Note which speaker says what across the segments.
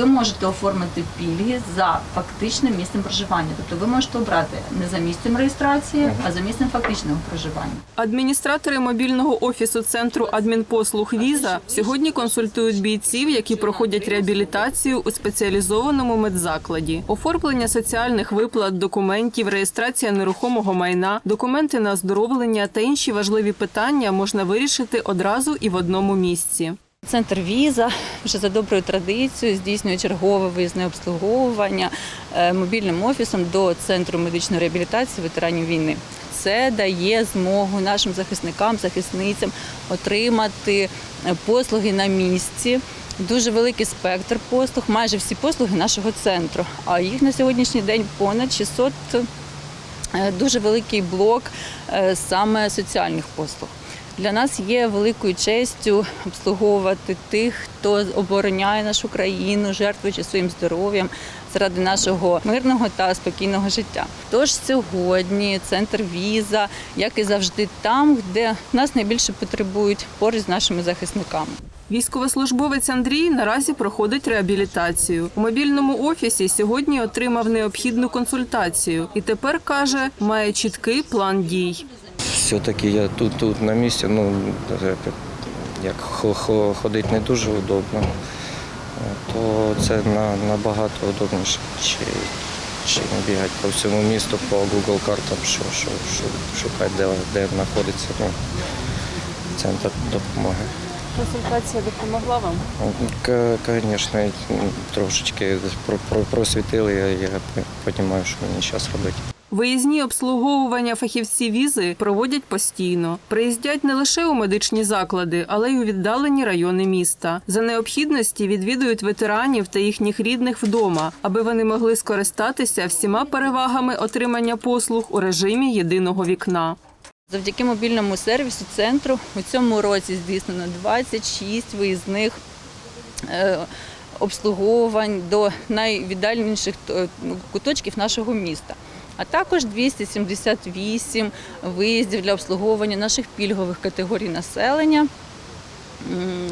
Speaker 1: ви можете оформити пільги за фактичним місцем проживання. Тобто ви можете обрати не за місцем реєстрації, а за місцем фактичного проживання.
Speaker 2: Адміністратори мобільного офісу центру адмінпослуг Віза сьогодні консультують бійців, які проходять реабілітацію у спеціалізованому медзакладі. Оформлення соціальних виплат, документів, реєстрація нерухомого майна, документи на оздоровлення та інші важливі питання можна вирішити одразу і в одному місці.
Speaker 1: Центр віза вже за доброю традицією здійснює чергове виїзне обслуговування е, мобільним офісом до центру медичної реабілітації ветеранів війни. Це дає змогу нашим захисникам, захисницям отримати е, послуги на місці. Дуже великий спектр послуг, майже всі послуги нашого центру. А їх на сьогоднішній день понад 600 Е, дуже великий блок саме соціальних послуг. Для нас є великою честю обслуговувати тих, хто обороняє нашу країну, жертвуючи своїм здоров'ям заради нашого мирного та спокійного життя. Тож сьогодні центр віза, як і завжди, там, де нас найбільше потребують поруч з нашими захисниками.
Speaker 2: Військовослужбовець Андрій наразі проходить реабілітацію. У мобільному офісі сьогодні отримав необхідну консультацію і тепер каже, має чіткий план дій.
Speaker 3: Все-таки я тут, тут на місці, ну як хо- хо- ходити не дуже удобно, то це набагато удобніше, чи, чи бігати по всьому місту по Google картам, що, що, що шукати, де, де знаходиться ну, центр допомоги.
Speaker 2: Консультація допомогла вам?
Speaker 3: Звісно, трошечки про- про- просвітили, я, я розумію, що мені зараз робити.
Speaker 2: Виїзні обслуговування фахівці візи проводять постійно. Приїздять не лише у медичні заклади, але й у віддалені райони міста. За необхідності відвідують ветеранів та їхніх рідних вдома, аби вони могли скористатися всіма перевагами отримання послуг у режимі єдиного вікна.
Speaker 1: Завдяки мобільному сервісу центру у цьому році здійснено 26 виїзних е, обслуговувань до найвіддальніших е, куточків нашого міста. А також 278 виїздів для обслуговування наших пільгових категорій населення.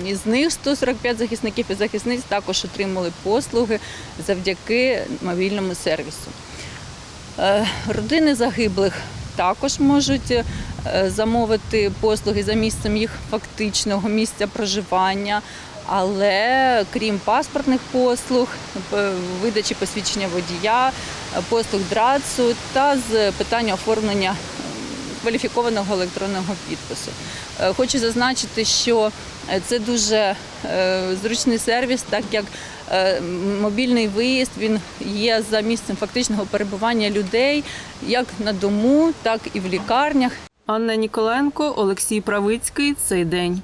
Speaker 1: Із них 145 захисників і захисниць також отримали послуги завдяки мобільному сервісу. Е, Родини загиблих також можуть е, замовити послуги за місцем їх фактичного місця проживання. Але крім паспортних послуг, видачі посвідчення водія, послуг ДРАЦу та з питання оформлення кваліфікованого електронного підпису. Е, Хочу зазначити, що е, це дуже е, зручний сервіс, так як мобільний виїзд він є за місцем фактичного перебування людей як на дому, так і в лікарнях.
Speaker 2: Анна Ніколенко, Олексій Правицький. Цей день.